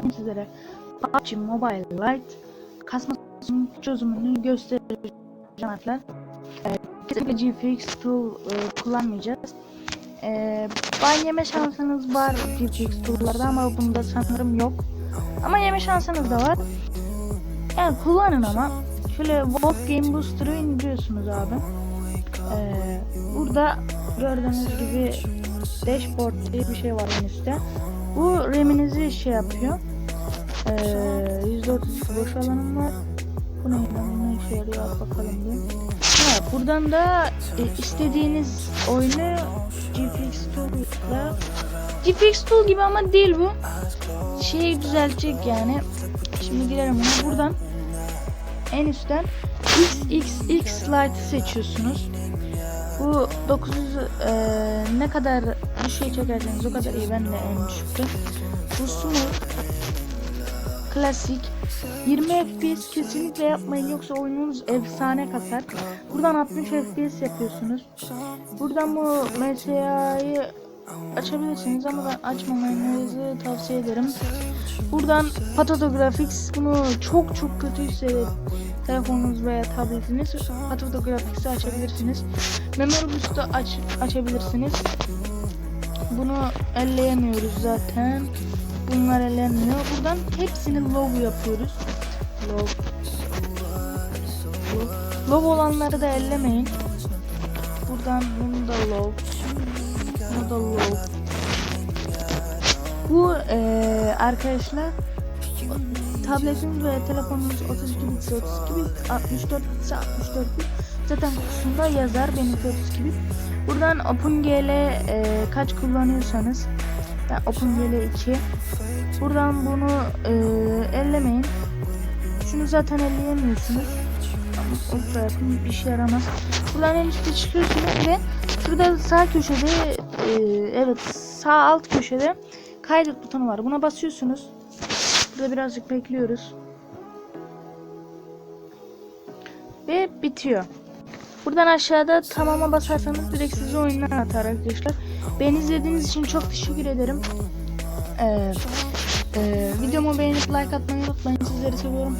arkadaşlar sizlere PUBG Mobile Lite kasmasının çözümünü göstereceğim arkadaşlar. Ee, kesinlikle GFX tool e, kullanmayacağız. Ee, ban yeme şansınız var GFX tool'larda ama bunda sanırım yok. Ama yeme şansınız da var. Yani kullanın ama. Şöyle Wolf Game Booster'ı indiriyorsunuz abi. Ee, burada gördüğünüz gibi dashboard diye bir şey var en üstte. Bu RAM'inizi şey yapıyor. Ee, %32 boş alanım var. Bu ne? İşe yarıyor bakalım bir. Ha, buradan da e, istediğiniz oyunu GPX Tool'la GPX Tool gibi ama değil bu. Şeyi düzeltecek yani. Şimdi girelim ona. Buradan en üstten XXX Lite'ı seçiyorsunuz. Bu 900 e, ne kadar düşüğe çekerseniz o kadar iyi. Ben de en düşüktü. Bu smooth klasik 20 FPS kesinlikle yapmayın yoksa oyununuz efsane kasar. Buradan 60 FPS yapıyorsunuz. Buradan bu MSA'yı açabilirsiniz ama ben açmamanızı tavsiye ederim. Buradan Patato Graphics bunu çok çok kötüyse telefonunuz veya tabletiniz Patato Graphics'i açabilirsiniz. Memory Boost'u aç açabilirsiniz. Bunu elleyemiyoruz zaten. Bunlar ellenmiyor. Buradan hepsini low yapıyoruz. Low. Low. Low olanları da ellemeyin. Buradan bunu da low. Bunu da low. Bu eee arkadaşlar tabletiniz veya telefonunuz 32 bit 32 bit 64 bit 64 bit zaten kutusunda yazar benimki 32 bit. Buradan OpenGL e, kaç kullanıyorsanız yani OpenGL 2 buradan bunu e, ellemeyin. Şunu zaten elleyemiyorsunuz. Ultra yapın bir işe yaramaz. Buradan en üstte çıkıyorsunuz ve şurada sağ köşede e, evet sağ alt köşede kaydet butonu var. Buna basıyorsunuz. Burada birazcık bekliyoruz. Ve bitiyor. Buradan aşağıda tamama basarsanız direkt sizi oyundan atar arkadaşlar. Beni izlediğiniz için çok teşekkür ederim. Ee, e, videomu beğenip like atmayı unutmayın. Sizleri seviyorum.